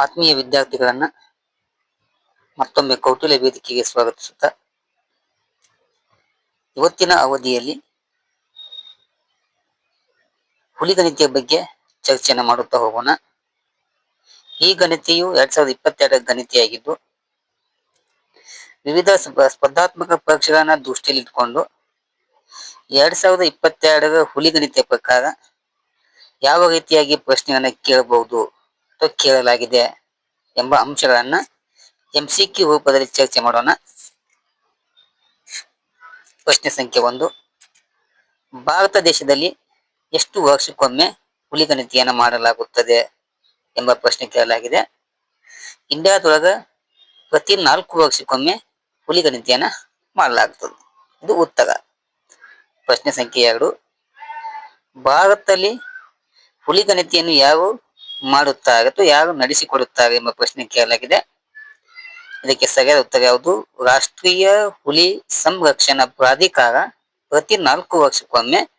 ಆತ್ಮೀಯ ವಿದ್ಯಾರ್ಥಿಗಳನ್ನ ಮತ್ತೊಮ್ಮೆ ಕೌಟಿಲ್ಯ ವೇದಿಕೆಗೆ ಸ್ವಾಗತಿಸುತ್ತಾ, ಇವತ್ತಿನ ಅವಧಿಯಲ್ಲಿ ಹುಲಿ ಹುಲಿಗಣಿತೆಯ ಬಗ್ಗೆ ಚರ್ಚೆಯನ್ನು ಮಾಡುತ್ತಾ ಹೋಗೋಣ. ಈ ಗಣಿತೆಯು ಎರಡ್ ಸಾವಿರದ ಇಪ್ಪತ್ತೆರಡರ ಗಣಿತೆಯಾಗಿದ್ದು, ವಿವಿಧ ಸ್ಪ- ಸ್ಪರ್ಧಾತ್ಮಕ ಪರೀಕ್ಷೆಗಳನ್ನ ದೃಷ್ಟಿಯಲ್ಲಿ ಇಟ್ಕೊಂಡು ಎರಡ್ ಸಾವಿರದ ಇಪ್ಪತ್ತೆರಡರ ಹುಲಿಗಣಿತೆಯ ಪ್ರಕಾರ ಯಾವ ರೀತಿಯಾಗಿ ಪ್ರಶ್ನೆಯನ್ನು ಕೇಳಬಹುದು? ಕೇಳಲಾಗಿದೆ ಎಂಬ ಅಂಶಗಳನ್ನ ಎಂಸಿಕ್ಯೂ ರೂಪದಲ್ಲಿ ಚರ್ಚೆ ಮಾಡೋಣ. ಪ್ರಶ್ನೆ ಸಂಖ್ಯೆ ಒಂದು. ಭಾರತ ದೇಶದಲ್ಲಿ ಎಷ್ಟು ವರ್ಷಕ್ಕೊಮ್ಮೆ ಹುಲಿಗಣತಿಯನ್ನು ಮಾಡಲಾಗುತ್ತದೆ ಎಂಬ ಪ್ರಶ್ನೆ ಕೇಳಲಾಗಿದೆ. ಇಂಡಿಯಾದೊಳಗ ಪ್ರತಿ ನಾಲ್ಕು ವರ್ಷಕ್ಕೊಮ್ಮೆ ಹುಲಿಗಣತಿಯನ್ನ ಮಾಡಲಾಗುತ್ತದೆ ಇದು ಉತ್ತರ. ಪ್ರಶ್ನೆ ಸಂಖ್ಯೆ ಎರಡು. ಭಾರತದಲ್ಲಿ ಹುಲಿಗಣತಿಯನ್ನು ಯಾರು ಮಾಡುತ್ತಾರೆ ಯಾರು ನಡೆಸಿಕೊಡುತ್ತಾರೆ ಎಂಬ ಪ್ರಶ್ನೆ ಕೇಳಲಾಗಿದೆ. ಇದಕ್ಕೆ ಸರಿಯಾದ ಉತ್ತರ ಯಾವುದು? ರಾಷ್ಟ್ರೀಯ ಹುಲಿ ಸಂರಕ್ಷಣಾ ಪ್ರಾಧಿಕಾರ ಪ್ರತಿ ನಾಲ್ಕು ವರ್ಷಕ್ಕೊಮ್ಮೆ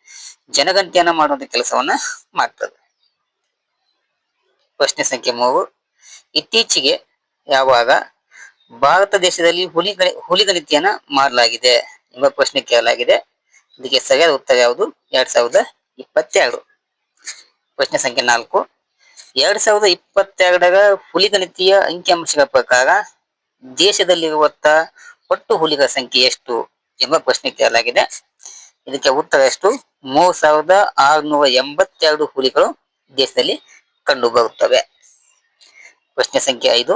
ಜನಗಣತಿಯನ್ನ ಮಾಡುವಂತ ಕೆಲಸವನ್ನ ಮಾಡ್ತದೆ. ಪ್ರಶ್ನೆ ಸಂಖ್ಯೆ ಮೂರು. ಇತ್ತೀಚೆಗೆ ಯಾವಾಗ ಭಾರತ ದೇಶದಲ್ಲಿ ಹುಲಿ ಗಣಿತಿಯನ್ನ ಮಾಡಲಾಗಿದೆ ಎಂಬ ಪ್ರಶ್ನೆ ಕೇಳಲಾಗಿದೆ. ಇದಕ್ಕೆ ಸರಿಯಾದ ಉತ್ತರ ಯಾವುದು? ಎರಡ್ ಸಾವಿರದ ಇಪ್ಪತ್ತೆರಡು. ಪ್ರಶ್ನೆ ಸಂಖ್ಯೆ ನಾಲ್ಕು. ಎರಡ್ ಸಾವಿರದ ಇಪ್ಪತ್ತೆರಡರ ಹುಲಿಗಣತಿಯ ಅಂಕಿಅಂಶಗಳ ಪ್ರಕಾರ ದೇಶದಲ್ಲಿರುವಂತ ಒಟ್ಟು ಹುಲಿಗಳ ಸಂಖ್ಯೆ ಎಷ್ಟು ಎಂಬ ಪ್ರಶ್ನೆ ಕೇಳಲಾಗಿದೆ. ಇದಕ್ಕೆ ಉತ್ತರ ಎಷ್ಟು? ಮೂರ್ ಸಾವಿರದ ಆರುನೂರ ಎಂಬತ್ತೆರಡು ಹುಲಿಗಳು ದೇಶದಲ್ಲಿ ಕಂಡು ಬರುತ್ತವೆ ಪ್ರಶ್ನೆ ಸಂಖ್ಯೆ ಐದು.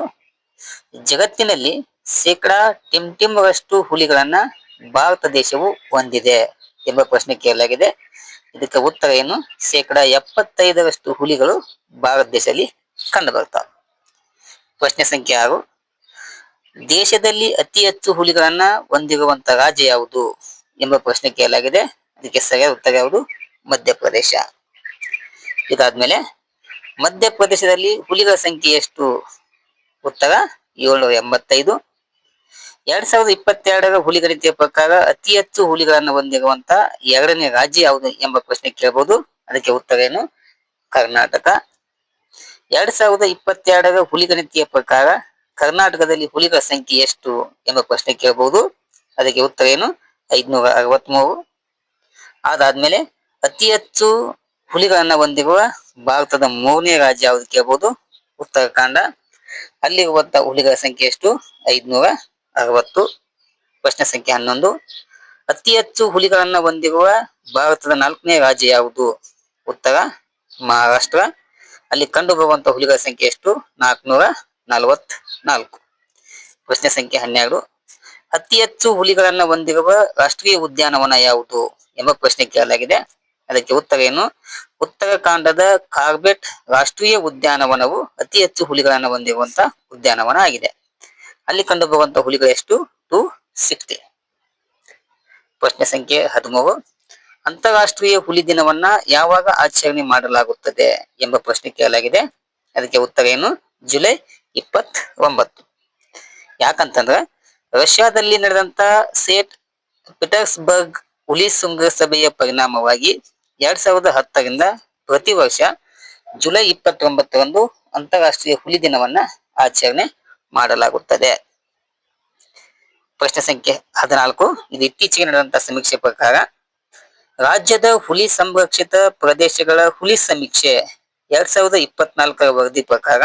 ಜಗತ್ತಿನಲ್ಲಿ ಶೇಕಡಾ ಟಿಮ್ ರಷ್ಟು ಹುಲಿಗಳನ್ನ ಭಾರತ ದೇಶವು ಹೊಂದಿದೆ ಎಂಬ ಪ್ರಶ್ನೆ ಕೇಳಲಾಗಿದೆ. ಇದಕ್ಕೆ ಉತ್ತರ ಏನು? ಶೇಕಡ ಎಪ್ಪತ್ತೈದರಷ್ಟು ಹುಲಿಗಳು ಭಾರತ ದೇಶದಲ್ಲಿ ಕಂಡು ಬರ್ತಾವೆ ಪ್ರಶ್ನೆ ಸಂಖ್ಯೆ ಆರು. ದೇಶದಲ್ಲಿ ಅತಿ ಹೆಚ್ಚು ಹುಲಿಗಳನ್ನ ಹೊಂದಿರುವಂತ ರಾಜ್ಯ ಯಾವುದು ಎಂಬ ಪ್ರಶ್ನೆ ಕೇಳಲಾಗಿದೆ. ಇದಕ್ಕೆ ಸರಿಯಾದ ಉತ್ತರ ಯಾವುದು? ಮಧ್ಯಪ್ರದೇಶ. ಇದಾದ್ಮೇಲೆ ಮಧ್ಯಪ್ರದೇಶದಲ್ಲಿ ಹುಲಿಗಳ ಸಂಖ್ಯೆ ಎಷ್ಟು? ಉತ್ತರ ಏಳ್ನೂರ ಎಂಬತ್ತೈದು. ಎರಡ್ ಸಾವಿರದ ಇಪ್ಪತ್ತೆರಡರ ಹುಲಿಗಣಿತೆಯ ಪ್ರಕಾರ ಅತಿ ಹೆಚ್ಚು ಹುಲಿಗಳನ್ನು ಹೊಂದಿರುವಂತ ಎರಡನೇ ರಾಜ್ಯ ಯಾವುದು ಎಂಬ ಪ್ರಶ್ನೆ ಕೇಳಬಹುದು ಅದಕ್ಕೆ ಉತ್ತರ ಏನು? ಕರ್ನಾಟಕ. ಎರಡ್ ಸಾವಿರದ ಇಪ್ಪತ್ತೆರಡರ ಹುಲಿಗಣಿತೆಯ ಪ್ರಕಾರ ಕರ್ನಾಟಕದಲ್ಲಿ ಹುಲಿಗಳ ಸಂಖ್ಯೆ ಎಷ್ಟು ಎಂಬ ಪ್ರಶ್ನೆ ಕೇಳಬಹುದು ಅದಕ್ಕೆ ಉತ್ತರ ಏನು? ಐದ್ನೂರ ಅರವತ್ಮೂರು. ಅದಾದ್ಮೇಲೆ ಅತಿ ಹೆಚ್ಚು ಹುಲಿಗಳನ್ನ ಹೊಂದಿರುವ ಭಾರತದ ಮೂರನೇ ರಾಜ್ಯ ಯಾವುದು ಕೇಳಬಹುದು ಉತ್ತರಾಖಂಡ. ಅಲ್ಲಿರುವಂತ ಹುಲಿಗಳ ಸಂಖ್ಯೆ ಎಷ್ಟು? ಐದ್ನೂರ ಅರವತ್ತು, ಪ್ರಶ್ನೆ ಸಂಖ್ಯೆ ಹನ್ನೊಂದು. ಅತಿ ಹೆಚ್ಚು ಹುಲಿಗಳನ್ನ ಹೊಂದಿರುವ ಭಾರತದ ನಾಲ್ಕನೇ ರಾಜ್ಯ ಯಾವುದು? ಉತ್ತರ ಮಹಾರಾಷ್ಟ್ರ. ಅಲ್ಲಿ ಕಂಡು ಬರುವಂತಹ ಹುಲಿಗಳ ಸಂಖ್ಯೆ ಎಷ್ಟು? ನಾಲ್ಕುನೂರ ನಲವತ್ ನಾಲ್ಕು ಪ್ರಶ್ನೆ ಸಂಖ್ಯೆ ಹನ್ನೆರಡು. ಅತಿ ಹೆಚ್ಚು ಹುಲಿಗಳನ್ನ ಹೊಂದಿರುವ ರಾಷ್ಟ್ರೀಯ ಉದ್ಯಾನವನ ಯಾವುದು ಎಂಬ ಪ್ರಶ್ನೆ ಕೇಳಲಾಗಿದೆ. ಅದಕ್ಕೆ ಉತ್ತರ ಏನು? ಉತ್ತರಾಖಂಡದ ಕಾರ್ಬೆಟ್ ರಾಷ್ಟ್ರೀಯ ಉದ್ಯಾನವನವು ಅತಿ ಹೆಚ್ಚು ಹುಲಿಗಳನ್ನು ಹೊಂದಿರುವಂತಹ ಉದ್ಯಾನವನ ಆಗಿದೆ. ಅಲ್ಲಿ ಕಂಡು ಬರುವಂತಹ ಹುಲಿಗಳು ಎಷ್ಟು? Two sixty. ಪ್ರಶ್ನೆ ಸಂಖ್ಯೆ ಹದಿಮೂರು. ಅಂತಾರಾಷ್ಟ್ರೀಯ ಹುಲಿ ದಿನವನ್ನ ಯಾವಾಗ ಆಚರಣೆ ಮಾಡಲಾಗುತ್ತದೆ ಎಂಬ ಪ್ರಶ್ನೆ ಕೇಳಲಾಗಿದೆ. ಅದಕ್ಕೆ ಉತ್ತರ ಏನು? ಜುಲೈ ಇಪ್ಪತ್ ಒಂಬತ್ತು ಯಾಕಂತಂದ್ರೆ ರಷ್ಯಾದಲ್ಲಿ ನಡೆದಂತ ಸೇಟ್ ಪೀಟರ್ಸ್ಬರ್ಗ್ ಹುಲಿ ಶೃಂಗಸಭೆಯ ಪರಿಣಾಮವಾಗಿ ಎರಡ್ ಸಾವಿರದ ಹತ್ತರಿಂದ ಪ್ರತಿ ವರ್ಷ ಜುಲೈ ಇಪ್ಪತ್ತೊಂಬತ್ತರಂದು ಅಂತಾರಾಷ್ಟ್ರೀಯ ಹುಲಿ ದಿನವನ್ನ ಆಚರಣೆ ಮಾಡಲಾಗುತ್ತದೆ. ಪ್ರಶ್ನೆ ಸಂಖ್ಯೆ ಹದಿನಾಲ್ಕು. ಇದು ಇತ್ತೀಚೆಗೆ ನಡೆದಂತ ಸಮೀಕ್ಷೆ ಪ್ರಕಾರ ರಾಜ್ಯದ ಹುಲಿ ಸಂರಕ್ಷಿತ ಪ್ರದೇಶಗಳ ಹುಲಿ ಸಮೀಕ್ಷೆ ಎರಡ್ ಸಾವಿರದ ಇಪ್ಪತ್ನಾಲ್ಕರ ವರದಿ ಪ್ರಕಾರ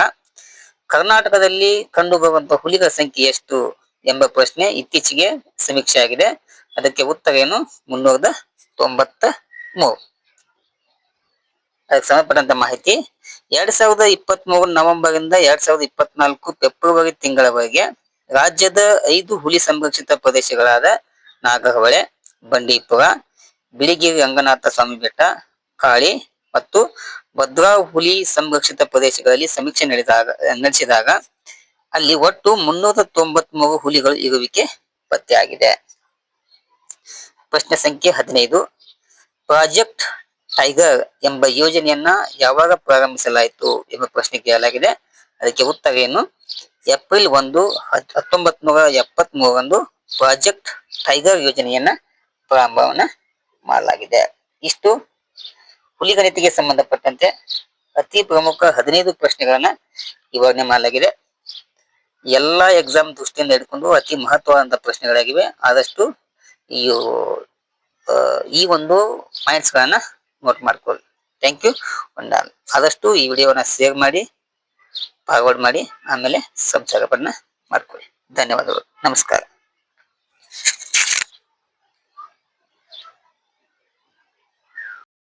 ಕರ್ನಾಟಕದಲ್ಲಿ ಕಂಡುಬರುವಂತಹ ಹುಲಿಗಳ ಸಂಖ್ಯೆ ಎಷ್ಟು ಎಂಬ ಪ್ರಶ್ನೆ ಇತ್ತೀಚೆಗೆ ಸಮೀಕ್ಷೆ ಆಗಿದೆ ಅದಕ್ಕೆ ಉತ್ತರ ಏನು? ಮುನ್ನೂರದ ತೊಂಬತ್ತ ಮೂರು. ಅದಕ್ಕೆ ಸಂಬಂಧಪಟ್ಟಂತ ಮಾಹಿತಿ ಎರಡ್ ಸಾವಿರದ ಇಪ್ಪತ್ತ್ ಮೂರು ನವೆಂಬರ್ ಇಂದ ಎರಡ್ ಸಾವಿರದ ಇಪ್ಪತ್ನಾಲ್ಕು ಫೆಬ್ರವರಿ ತಿಂಗಳವರೆಗೆ ರಾಜ್ಯದ ಐದು ಹುಲಿ ಸಂರಕ್ಷಿತ ಪ್ರದೇಶಗಳಾದ ನಾಗರಹೊಳೆ ಬಂಡೀಪುರ, ಬಿಳಿಗಿರಿ ರಂಗನಾಥ ಸ್ವಾಮಿ ಬೆಟ್ಟ, ಕಾಳಿ ಮತ್ತು ಭದ್ರಾ ಹುಲಿ ಸಂರಕ್ಷಿತ ಪ್ರದೇಶಗಳಲ್ಲಿ ಸಮೀಕ್ಷೆ ನಡೆದಾಗ, ನಡೆಸಿದಾಗ ಅಲ್ಲಿ ಒಟ್ಟು ಮುನ್ನೂರ ತೊಂಬತ್ ಮೂರು ಹುಲಿಗಳು ಇರುವಿಕೆ ಪತ್ತೆಯಾಗಿದೆ. ಪ್ರಶ್ನೆ ಸಂಖ್ಯೆ ಹದಿನೈದು. ಪ್ರಾಜೆಕ್ಟ್ ಟೈಗರ್ ಎಂಬ ಯೋಜನೆಯನ್ನ ಯಾವಾಗ ಪ್ರಾರಂಭಿಸಲಾಯಿತು ಎಂಬ ಪ್ರಶ್ನೆ ಕೇಳಲಾಗಿದೆ. ಅದಕ್ಕೆ ಉತ್ತರ ಏನು? ಏಪ್ರಿಲ್ ಒಂದು, ಹತ್- ಹತ್ತೊಂಬತ್ ನೂರ ಎಪ್ಪತ್ ಮೂರರಂದು ಪ್ರಾಜೆಕ್ಟ್ ಟೈಗರ್ ಯೋಜನೆಯನ್ನ ಪ್ರಾರಂಭವನ್ನ ಮಾಡಲಾಗಿದೆ. ಇಷ್ಟು. ಹುಲಿಗಣಿತಿಗೆ ಸಂಬಂಧಪಟ್ಟಂತೆ ಅತಿ ಪ್ರಮುಖ ಹದಿನೈದು ಪ್ರಶ್ನೆಗಳನ್ನ ವಿವರಣೆ ಮಾಡಲಾಗಿದೆ. ಎಲ್ಲಾ ಎಕ್ಸಾಮ್ ದೃಷ್ಟಿಯಿಂದ ಹಿಡ್ಕೊಂಡು ಅತಿ ಮಹತ್ವವಾದಂತ ಪ್ರಶ್ನೆಗಳಾಗಿವೆ. ಆದಷ್ಟು ಈ ಈ ಒಂದು ಪಾಯಿಂಟ್ಸ್ ಗಳನ್ನ ನೋಟ್ ಮಾಡ್ಕೊಳ್ಳಿ. ಥ್ಯಾಂಕ್ ಯು ಆದಷ್ಟು ಈ ವಿಡಿಯೋನ ಸೇವ್ ಮಾಡಿ ಫಾರ್ವರ್ಡ್ ಮಾಡಿ, ಆಮೇಲೆ ಸಬ್ಸ್ಕ್ರೈಬನ್ನು ಮಾಡ್ಕೊಳ್ಳಿ. ಧನ್ಯವಾದಗಳು. ನಮಸ್ಕಾರ.